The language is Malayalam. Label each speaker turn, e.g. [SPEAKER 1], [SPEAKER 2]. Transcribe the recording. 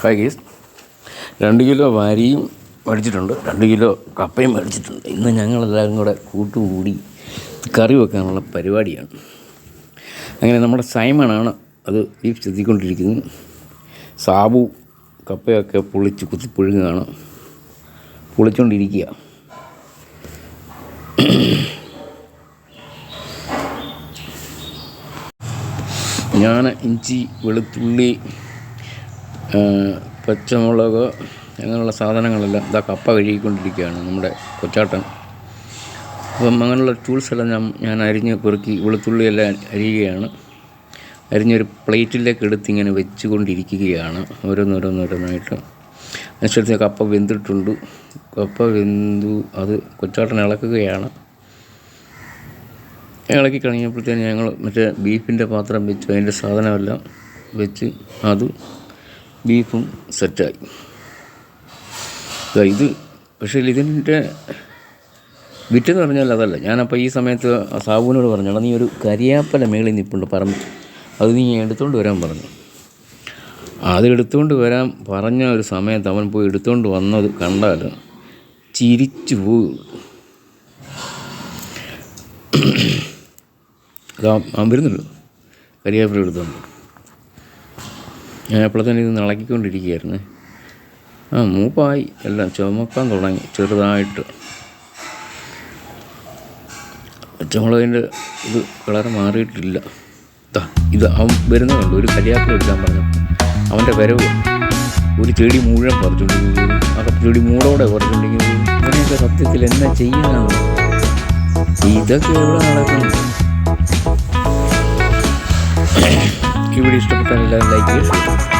[SPEAKER 1] ഹായ് ഗീസ് രണ്ട് കിലോ വാരിയും മേടിച്ചിട്ടുണ്ട്. രണ്ട് കിലോ കപ്പയും മേടിച്ചിട്ടുണ്ട്. ഇന്ന് ഞങ്ങളെല്ലാവരും കൂടെ കൂട്ടുകൂടി കറി വെക്കാനുള്ള പരിപാടിയാണ്. അങ്ങനെ നമ്മുടെ സൈമണാണ് അത് ഈ ചെത്തിക്കൊണ്ടിരിക്കുന്നത്. സാബു കപ്പയൊക്കെ പൊളിച്ച് കുത്തി പുഴുങ്ങുകയാണ്. പൊളിച്ചുകൊണ്ടിരിക്കുക ഞാൻ ഇഞ്ചി വെളുത്തുള്ളി പച്ചമുളക് അങ്ങനെയുള്ള സാധനങ്ങളെല്ലാം ഇതാ കപ്പ കഴുകിക്കൊണ്ടിരിക്കുകയാണ് നമ്മുടെ കൊച്ചാട്ടൻ. അപ്പം അങ്ങനെയുള്ള ടൂൾസ് എല്ലാം ഞാൻ ഞാൻ അരിഞ്ഞ് പെറുക്കി വെളുത്തുള്ളിയെല്ലാം അരിയുകയാണ്. അരിഞ്ഞൊരു പ്ലേറ്റിലേക്ക് എടുത്ത് ഇങ്ങനെ വെച്ചുകൊണ്ടിരിക്കുകയാണ് ഓരോന്നോരോന്നോരോന്നായിട്ട്. അതിനനുസരിച്ച് കപ്പ വെന്തിട്ടുണ്ട്. കപ്പ വെന്തു അത് കൊച്ചാട്ടൻ ഇളക്കുകയാണ്. ഇളക്കി കഴിഞ്ഞപ്പോഴത്തേന് ഞങ്ങൾ മറ്റേ ബീഫിന്റെ പാത്രം വെച്ച് അതിന്റെ സാധനമെല്ലാം വെച്ച് അത് ബീഫും സെറ്റായി. ഇത് പക്ഷേ ഇതിന്റെ വിറ്റെന്ന് പറഞ്ഞാൽ അതല്ല. ഞാനപ്പോൾ ഈ സമയത്ത് സാബുവിനോട് പറഞ്ഞു എടാ നീ ഒരു കരിയാപ്പല മേളിൽ നിൽപ്പുണ്ട് പറഞ്ഞു അത് നീ എടുത്തുകൊണ്ട് വരാൻ പറഞ്ഞു. അത് എടുത്തുകൊണ്ട് വരാൻ പറഞ്ഞ ഒരു സമയത്ത് അവൻ പോയി എടുത്തുകൊണ്ട് വന്നത് കണ്ടാൽ ചിരിച്ചു പോകും. വരുന്നുള്ളൂ കരിയാപ്പല എടുത്തുകൊണ്ട് ഞാൻ അപ്പോഴത്തേനും ഇത് ഇളക്കിക്കൊണ്ടിരിക്കുകയായിരുന്നു ആ മൂപ്പായി. എല്ലാം ചുമക്കാൻ തുടങ്ങി ചെറുതായിട്ട്. പച്ചമുളകിന്റെ ഇത് കളർ മാറിയിട്ടില്ല. ദാ ഇത് അവൻ വരുന്നതുകൊണ്ട് ഒരു കരിയാപ്പില എടുക്കാൻ പറഞ്ഞു. അവന്റെ വരവ് ഒരു ചെടി മുഴുവൻ പറിച്ചുകൊണ്ടിരിക്കുന്നു ആ ചെടി മൂടോടെ പറിച്ചുകൊണ്ടിരിക്കുന്നു അങ്ങനെയൊക്കെ സത്യത്തിൽ എന്നാ ചെയ്യാനാണ്? ഇതൊക്കെ എവിടെ നടക്കുന്നു വീഡിയോ ഇഷ്ടപ്പെട്ടാൽ എല്ലാവരും ലൈക്ക് ചെയ്യുക.